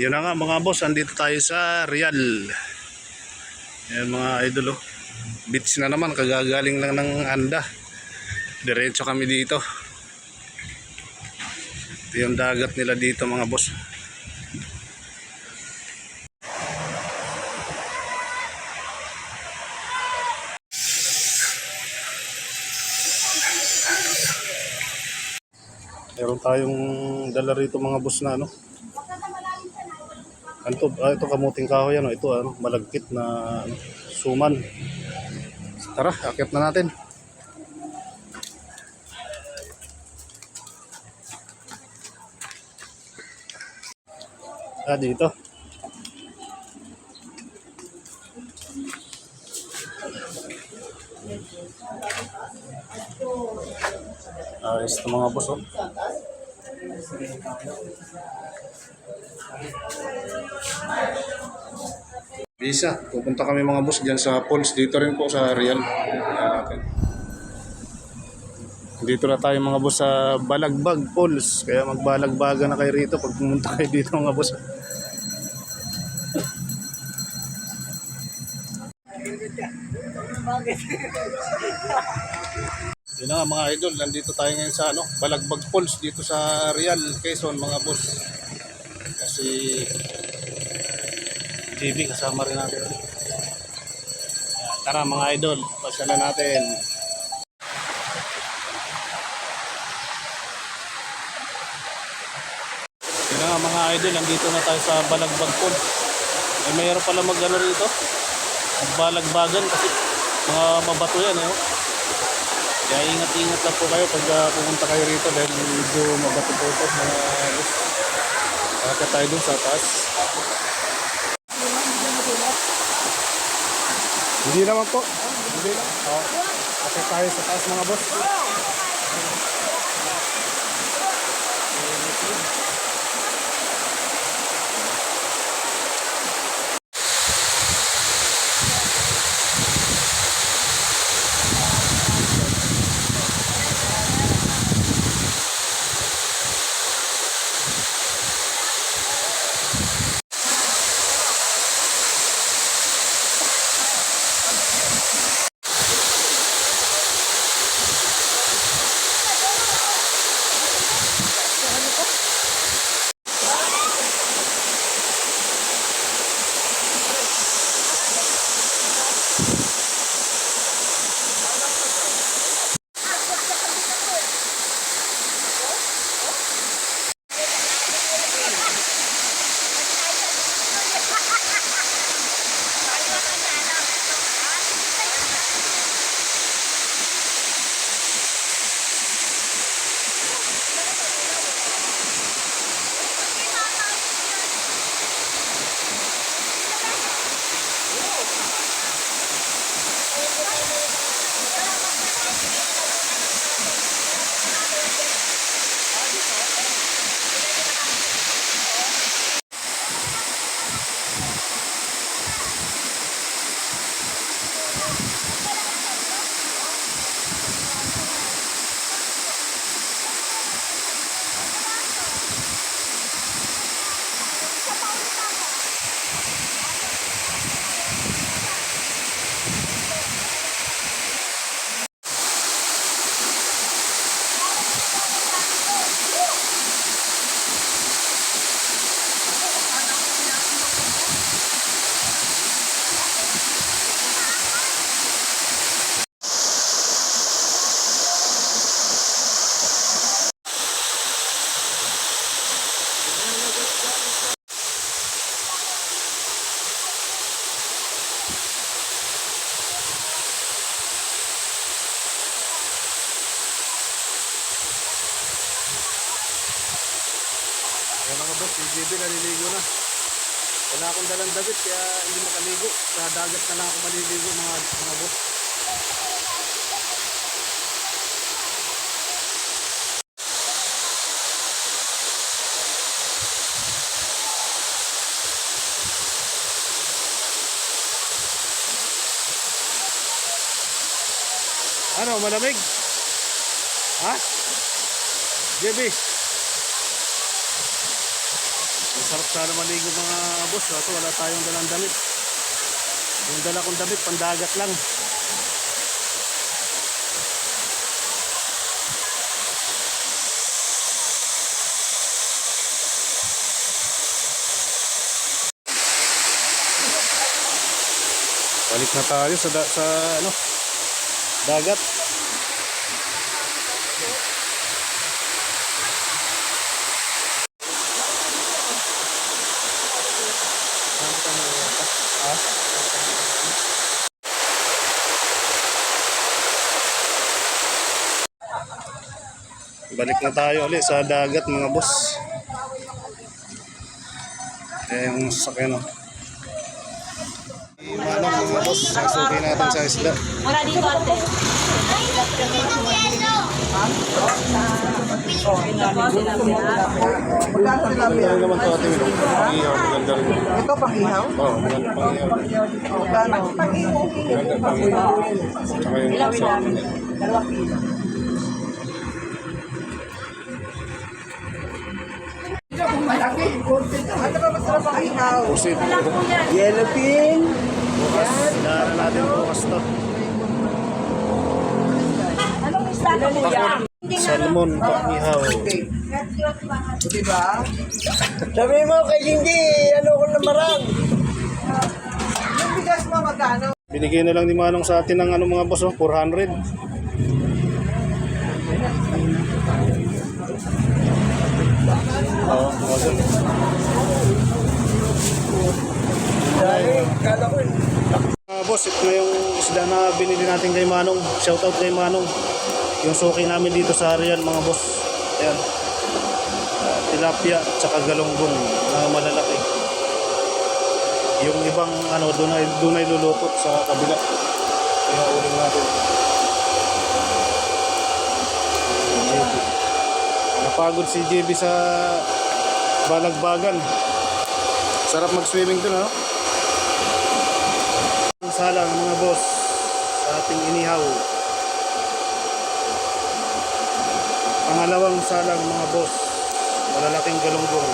Yun na nga mga boss, andito tayo sa Real. Yan mga idol oh. Beach na naman, kagagaling lang ng Anda. Diretso kami dito. Ito yung dagat nila dito mga boss. Meron tayong dala rito mga boss na ano. Ano to? Ah, ito kamuting kahoy ano. Ito ano, malagkit na suman. Tara, akit na natin. Ah, dito. Ayos na mga boss oh. Visa, pupunta kami mga boss dyan sa Falls. Dito rin po sa Real. Dito na tayo mga boss sa Balagbag Falls. Kaya magbalagbaga na kayo rito pag pumunta kayo dito mga boss. Yun nga mga idol, nandito tayo ngayon sa ano, Balagbag Falls dito sa Real, Quezon mga boss. Kasi JB kasama rin natin. Ayan, Tara mga idol, pasya na natin. Yun mga idol, nandito na tayo sa Balagbag Falls. Eh, mayroon pala mag ano rito, magbalagbagan kasi mga mabato yan eh. Kaya ingat-ingat lang po kayo pag uh, pumunta kayo rito dahil medyo mabato po ito mga Kaya tayo dun sa taas. Hindi naman po. Hindi lang. Oo. Kasi tayo sa taas mga boss. Si JB naliligo na. Wala akong dalang damit kaya hindi makaligo. Sa dagat na lang ako maliligo mga, mga boss. Ano, malamig? Ha? JB? Masarap sana maligo mga boss, kaso wala tayong dalang damit. Yung dala kong damit, pandagat lang. Balik na tayo sa, sa ano, dagat. Balik na tayo ulit sa dagat mga boss. Eh, yung sakyan oh. Manong mga boss, sasuki natin sa isda. Wala dito ate. Magkano? Ano naman ito ating ito? Pangihaw, maganda rin. Ito pangihaw? Oo, oh, maganda pangihaw. Magkano? Maganda pangihaw. Tsaka yung puso. Ano ihaw? Pusit. Yellowfin. Bukas, daanan natin bukas to. Anong isda ka kuya? Salmon, pangihaw. Diba? Sabi mo kay Jinji, ano ko na marang? Yung bigas mo magkano? Binigay na lang ni Manong sa atin ng ano mga boss, oh, 400. Oo, mga boss. Dahil, Mga boss, ito na yung isda na binili natin kay Manong. Shoutout kay Manong. Yung suki namin dito sa Arian, mga boss. Ayan. Ah, tilapia, tsaka galunggong na malalaki. Yung ibang ano, doon ay, doon ay lulutot sa kabila. Kaya uling natin. Napagod si JB sa balagbagan. Sarap mag-swimming doon, ha? Ang salang mga boss sa ating inihaw. Pangalawang salang mga boss. Malalaking galunggong.